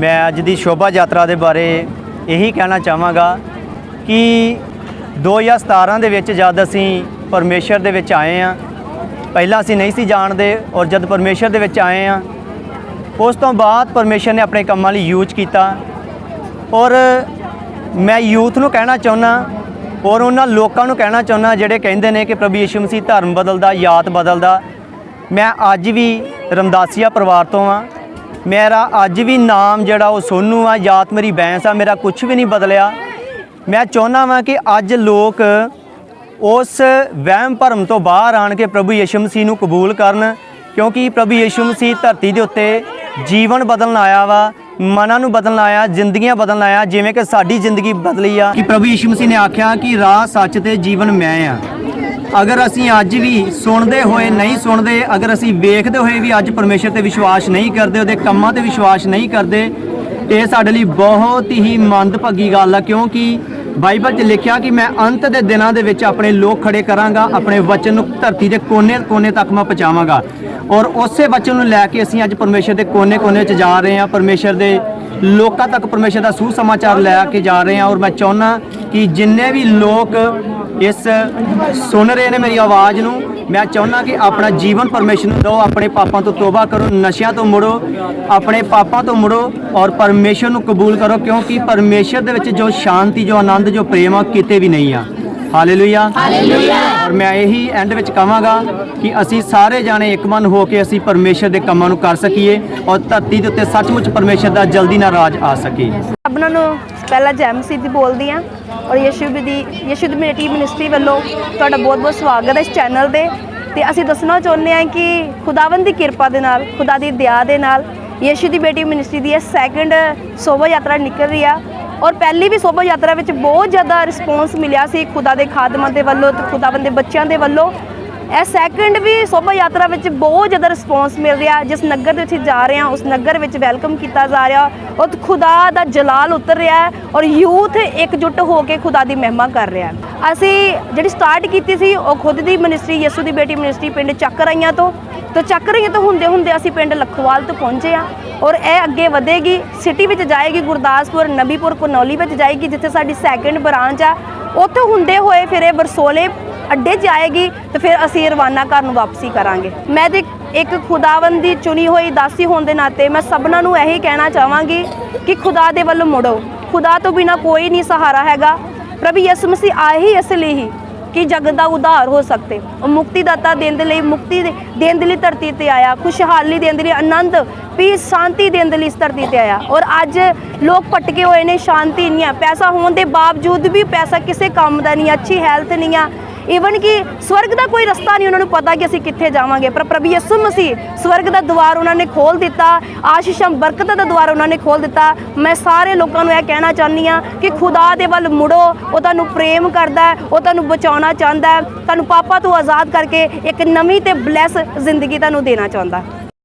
ਮੈਂ ਅੱਜ ਦੀ ਸ਼ੋਭਾ ਯਾਤਰਾ ਦੇ ਬਾਰੇ ਇਹੀ ਕਹਿਣਾ ਚਾਹਾਂਗਾ ਕਿ 2017 ਦੇ ਵਿੱਚ ਜਦ ਅਸੀਂ ਪਰਮੇਸ਼ਰ ਦੇ ਵਿੱਚ ਆਏ ਆ ਪਹਿਲਾਂ ਅਸੀਂ ਨਹੀਂ ਸੀ ਜਾਣਦੇ ਔਰ ਜਦ ਪਰਮੇਸ਼ਰ ਦੇ ਵਿੱਚ ਆਏ ਆ ਉਸ ਤੋਂ ਬਾਅਦ ਪਰਮੇਸ਼ਰ ਨੇ ਆਪਣੇ ਕੰਮਾਂ ਲਈ ਯੂਜ਼ ਕੀਤਾ ਔਰ ਮੈਂ ਯੂਥ ਨੂੰ ਕਹਿਣਾ ਚਾਹੁੰਦਾ ਔਰ ਉਹਨਾਂ ਲੋਕਾਂ ਨੂੰ ਕਹਿਣਾ ਚਾਹੁੰਦਾ ਜਿਹੜੇ ਕਹਿੰਦੇ ਨੇ ਕਿ ਪ੍ਰਭੂ ਯਿਸੂ ਮਸੀਹ ਧਰਮ ਬਦਲਦਾ, ਯਾਤ ਬਦਲਦਾ, ਮੈਂ ਅੱਜ ਵੀ ਰਮਦਾਸੀਆ ਪਰਿਵਾਰ ਤੋਂ ਆ ਮੇਰਾ ਅੱਜ ਵੀ ਨਾਮ ਜਿਹੜਾ ਉਹ ਸੋਨੂ ਆ ਜਾਤ ਮੇਰੀ ਬੈਂਸ ਆ, ਮੇਰਾ ਕੁਝ ਵੀ ਨਹੀਂ ਬਦਲਿਆ। ਮੈਂ ਚਾਹੁੰਦਾ ਵਾਂ ਕਿ ਅੱਜ ਲੋਕ ਉਸ ਵਹਿਮ ਭਰਮ ਤੋਂ ਬਾਹਰ ਆਣ ਕੇ ਪ੍ਰਭੂ ਯਿਸੂ ਮਸੀਹ ਨੂੰ ਕਬੂਲ ਕਰਨ, ਕਿਉਂਕਿ ਪ੍ਰਭੂ ਯਿਸੂ ਮਸੀਹ ਧਰਤੀ ਦੇ ਉੱਤੇ ਜੀਵਨ ਬਦਲਣ ਆਇਆ ਵਾ, ਮਨਾਂ ਨੂੰ ਬਦਲਣ ਆਇਆ, ਜ਼ਿੰਦਗੀਆਂ ਬਦਲਣ ਆਇਆ, ਜਿਵੇਂ ਕਿ ਸਾਡੀ ਜ਼ਿੰਦਗੀ ਬਦਲੀ ਆ। ਕਿ ਪ੍ਰਭੂ ਯਿਸੂ ਮਸੀਹ ਨੇ ਆਖਿਆ ਕਿ ਰਾਹ ਸੱਚ ਤੇ ਜੀਵਨ ਮੈਂ ਆ। ਅਗਰ ਅਸੀਂ ਅੱਜ ਵੀ ਸੁਣਦੇ ਹੋਏ ਨਹੀਂ ਸੁਣਦੇ, ਅਗਰ ਅਸੀਂ ਵੇਖਦੇ ਹੋਏ ਵੀ ਅੱਜ ਪਰਮੇਸ਼ਰ ਤੇ ਵਿਸ਼ਵਾਸ ਨਹੀਂ ਕਰਦੇ, ਉਹਦੇ ਕੰਮਾਂ ਤੇ ਵਿਸ਼ਵਾਸ ਨਹੀਂ ਕਰਦੇ, ਇਹ ਸਾਡੇ ਲਈ ਬਹੁਤ ਹੀ ਮੰਦਭਾਗੀ ਗੱਲ ਆ, ਕਿਉਂਕਿ ਬਾਈਬਲ 'ਚ ਲਿਖਿਆ ਕਿ ਮੈਂ ਅੰਤ ਦੇ ਦਿਨਾਂ ਦੇ ਵਿੱਚ ਆਪਣੇ ਲੋਕ ਖੜੇ ਕਰਾਂਗਾ, ਆਪਣੇ ਵਚਨ ਨੂੰ ਧਰਤੀ ਦੇ ਕੋਨੇ-ਕੋਨੇ ਤੱਕ ਮੈਂ ਪਹੁੰਚਾਵਾਂਗਾ। ਔਰ ਉਸੇ ਵਚਨ ਨੂੰ ਲੈ ਕੇ ਅਸੀਂ ਅੱਜ ਪਰਮੇਸ਼ਰ ਦੇ ਕੋਨੇ-ਕੋਨੇ 'ਚ ਜਾ ਰਹੇ ਹਾਂ, ਪਰਮੇਸ਼ਰ ਦੇ ਲੋਕਾਂ ਤੱਕ ਪਰਮੇਸ਼ਰ ਦਾ ਸੂ ਸਮਾਚਾਰ ਲੈ ਕੇ ਜਾ ਰਹੇ ਹਾਂ ਔਰ ਮੈਂ ਚਾਹੁੰਦਾ ਕਿ ਜਿੰਨੇ ਵੀ ਲੋਕ ਇਸ ਸੁਣ ਰਹੇ ਨੇ ਮੇਰੀ ਆਵਾਜ਼ ਨੂੰ, ਮੈਂ ਚਾਹੁੰਦਾ ਕਿ ਆਪਣਾ ਜੀਵਨ ਪਰਮੇਸ਼ਰ ਨੂੰ ਦਿਓ, ਆਪਣੇ ਪਾਪਾਂ ਤੋਂ ਤੋਬਾ ਕਰੋ, ਨਸ਼ਿਆਂ ਤੋਂ ਮੁੜੋ, ਆਪਣੇ ਪਾਪਾਂ ਤੋਂ ਮੁੜੋ ਔਰ ਪਰਮੇਸ਼ਰ ਨੂੰ ਕਬੂਲ ਕਰੋ ਕਿਉਂਕਿ ਪਰਮੇਸ਼ਰ ਦੇ ਵਿੱਚ ਜੋ ਸ਼ਾਂਤੀ, ਜੋ ਆਨੰਦ, ਜੋ ਪ੍ਰੇਮ ਆ ਕਿਤੇ ਵੀ ਨਹੀਂ ਆ। ਹਾਲੇਲੂਇਆ ਹਾਲੇਲੂਇਆ ਔਰ ਮੈਂ ਇਹੀ ਐਂਡ ਵਿੱਚ ਕਹਾਂਗਾ ਕਿ ਅਸੀਂ ਸਾਰੇ ਜਾਣੇ ਇੱਕ ਮਨ ਹੋ ਕੇ ਅਸੀਂ ਪਰਮੇਸ਼ਰ ਦੇ ਕੰਮਾਂ ਨੂੰ ਕਰ ਸਕੀਏ ਔਰ ਧਰਤੀ ਦੇ ਉੱਤੇ ਸੱਚਮੁੱਚ ਪਰਮੇਸ਼ਰ ਦਾ ਜਲਦੀ ਨਾਲ ਰਾਜ ਆ ਸਕੇ। ਸਭਨਾਂ ਨੂੰ ਪਹਿਲਾਂ ਜੈ ਮਸੀਹ ਦੀ ਬੋਲਦੀ ਆ ਔਰ ਯਸ਼ੂ ਦੀ ਯਸ਼ੂ ਦੀ ਮੇਰੀ ਮਿਨਿਸਟਰੀ ਵੱਲੋਂ ਤੁਹਾਡਾ ਬਹੁਤ-ਬਹੁਤ ਸਵਾਗਤ ਹੈ ਇਸ ਚੈਨਲ ਤੇ ਤੇ ਅਸੀਂ ਦੱਸਣਾ ਚਾਹੁੰਦੇ ਹਾਂ ਕਿ ਖੁਦਾਵੰਦ ਦੀ ਕਿਰਪਾ ਦੇ ਨਾਲ ਖੁਦਾ ਦੀ ਦਇਆ ਦੇ ਨਾਲ ਯਸ਼ੂ ਦੀ ਬੇਟੀ ਮਿਨਿਸਟਰੀ ਦੀ ਇਹ ਸੈਕੰਡ ਸ਼ੋਭਾ ਯਾਤਰਾ ਨਿਕਲ ਰਹੀ ਆ। ਔਰ ਪਹਿਲੀ ਵੀ ਸ਼ੋਭਾ ਯਾਤਰਾ ਵਿੱਚ ਬਹੁਤ ਜ਼ਿਆਦਾ ਰਿਸਪੌਂਸ ਮਿਲਿਆ ਸੀ ਖੁਦਾ ਦੇ ਖਾਦਮਾਂ ਦੇ ਵੱਲੋਂ ਤੇ ਖੁਦਾਵੰਦ ਦੇ ਬੱਚਿਆਂ ਦੇ ਵੱਲੋਂ। ਇਹ ਸੈਕੰਡ ਵੀ ਸ਼ੋਭਾ ਯਾਤਰਾ ਵਿੱਚ ਬਹੁਤ ਜ਼ਿਆਦਾ ਰਿਸਪੌਂਸ ਮਿਲ ਰਿਹਾ। ਜਿਸ ਨਗਰ ਦੇ ਵਿੱਚ ਜਾ ਰਹੇ ਹਾਂ, ਉਸ ਨਗਰ ਵਿੱਚ ਵੈਲਕਮ ਕੀਤਾ ਜਾ ਰਿਹਾ। ਔਰ ਖੁਦਾ ਦਾ ਜਲਾਲ ਉਤਰ ਰਿਹਾ ਹੈ ਔਰ ਯੂਥ ਇਕਜੁੱਟ ਹੋ ਕੇ ਖੁਦਾ ਦੀ ਮਹਿਮਾ ਕਰ ਰਿਹਾ ਹੈ। ਅਸੀਂ ਜਿਹੜੀ ਸਟਾਰਟ ਕੀਤੀ ਸੀ, ਉਹ ਖੁਦ ਦੀ ਮਿਨਿਸਟਰੀ ਯਿਸੂ ਦੀ ਬੇਟੀ ਮਿਨਿਸਟਰੀ ਪਿੰਡ ਚੱਕਰਾਈਆਂ ਤੋਂ। ਤੋਂ ਚੱਕਰਾਈਆਂ ਤੋਂ ਹੁੰਦੇ ਹੁੰਦੇ ਅਸੀਂ ਪਿੰਡ ਲਖਵਾਲ ਤੋਂ ਪਹੁੰਚੇ ਆ ਔਰ ਇਹ ਅੱਗੇ ਵਧੇਗੀ ਸਿਟੀ ਵਿੱਚ ਜਾਏਗੀ ਗੁਰਦਾਸਪੁਰ, ਨਬੀਪੁਰ, ਕਨੌਲੀ ਵਿੱਚ ਜਾਏਗੀ, ਜਿੱਥੇ ਸਾਡੀ ਸੈਕੰਡ ਬ੍ਰਾਂਚ ਆ। ਉੱਥੇ ਹੁੰਦੇ ਹੋਏ ਫਿਰ ਇਹ ਬਰਸੋਲੇ ਅੱਡੇ 'ਚ ਆਏਗੀ ਤੇ ਫਿਰ ਅਸੀਂ ਰਵਾਨਾ ਘਰ ਨੂੰ ਵਾਪਸੀ ਕਰਾਂਗੇ। ਮੈਂ ਤੇ ਇੱਕ ਖੁਦਾਵੰਦ ਦੀ ਚੁਣੀ ਹੋਈ ਦਾਸੀ ਹੋਣ ਦੇ ਨਾਤੇ ਮੈਂ ਸਭਨਾਂ ਨੂੰ ਇਹੀ ਕਹਿਣਾ ਚਾਹਾਂਗੀ ਕਿ ਖੁਦਾ ਦੇ ਵੱਲ ਮੁੜੋ। ਖੁਦਾ ਤੋਂ ਬਿਨਾ ਕੋਈ ਨਹੀਂ ਸਹਾਰਾ ਹੈਗਾ। ਪ੍ਰਭੂ ਯਿਸੂ ਮਸੀਹ ਆਏ ਹੀ ਇਸ ਲਈ ਹੀ ਕਿ ਜਗਤ ਦਾ ਉਧਾਰ ਹੋ ਸਕਤੇ। ਉਹ ਮੁਕਤੀ ਦਾਤਾ ਦੇਣ ਦੇ ਲਈ ਮੁਕਤੀ ਦੇ- ਦੇਣ ਦੇ ਲਈ ਧਰਤੀ ਤੇ ਆਇਆ। ਖੁਸ਼ਹਾਲੀ ਦੇਣ ਦੇ ਲਈ ਆਨੰਦ ਪੀਸ ਸ਼ਾਂਤੀ ਦੇਣ ਦੇ ਲਈ ਇਸ ਧਰਤੀ ਤੇ ਆਇਆ। ਔਰ ਅੱਜ ਲੋਕ ਭਟਕੇ ਹੋਏ ਨੇ, ਸ਼ਾਂਤੀ ਨਹੀਂ ਆ। ਪੈਸਾ ਹੋਣ ਦੇ ਬਾਵਜੂਦ ਵੀ ਪੈਸਾ ਕਿਸੇ ਕੰਮ ਦਾ ਨਹੀਂ, ਅੱਛੀ ਹੈਲਥ ਨਹੀਂ ਆ। ਈਵਨ ਕਿ ਸਵਰਗ ਦਾ ਕੋਈ ਰਸਤਾ ਨਹੀਂ ਉਹਨਾਂ ਨੂੰ ਪਤਾ ਕਿ ਅਸੀਂ ਕਿੱਥੇ ਜਾਵਾਂਗੇ ਪਰ ਪ੍ਰਭੂ ਯਿਸੂ ਮਸੀਹ ਸਵਰਗ ਦਾ ਦਵਾਰ ਉਹਨਾਂ ਨੇ ਖੋਲ ਦਿੱਤਾ ਆਸ਼ੀਸ਼ਾਂ ਬਰਕਤਾਂ ਦਾ ਦਵਾਰ ਉਹਨਾਂ ਨੇ ਖੋਲ ਦਿੱਤਾ ਮੈਂ ਸਾਰੇ ਲੋਕਾਂ ਨੂੰ ਇਹ ਕਹਿਣਾ ਚਾਹੁੰਦੀ ਆ ਕਿ ਖੁਦਾ ਦੇ ਵੱਲ ਮੁੜੋ ਉਹ ਤੁਹਾਨੂੰ ਪ੍ਰੇਮ ਕਰਦਾ ਹੈ ਉਹ ਤੁਹਾਨੂੰ ਬਚਾਉਣਾ ਚਾਹੁੰਦਾ ਹੈ ਤੁਹਾਨੂੰ ਪਾਪਾ ਤੋਂ ਆਜ਼ਾਦ ਕਰਕੇ ਇੱਕ ਨਵੀਂ ਤੇ ਬਲੈਸ ਜ਼ਿੰਦਗੀ ਤੁਹਾਨੂੰ ਦੇਣਾ ਚਾਹੁੰਦਾ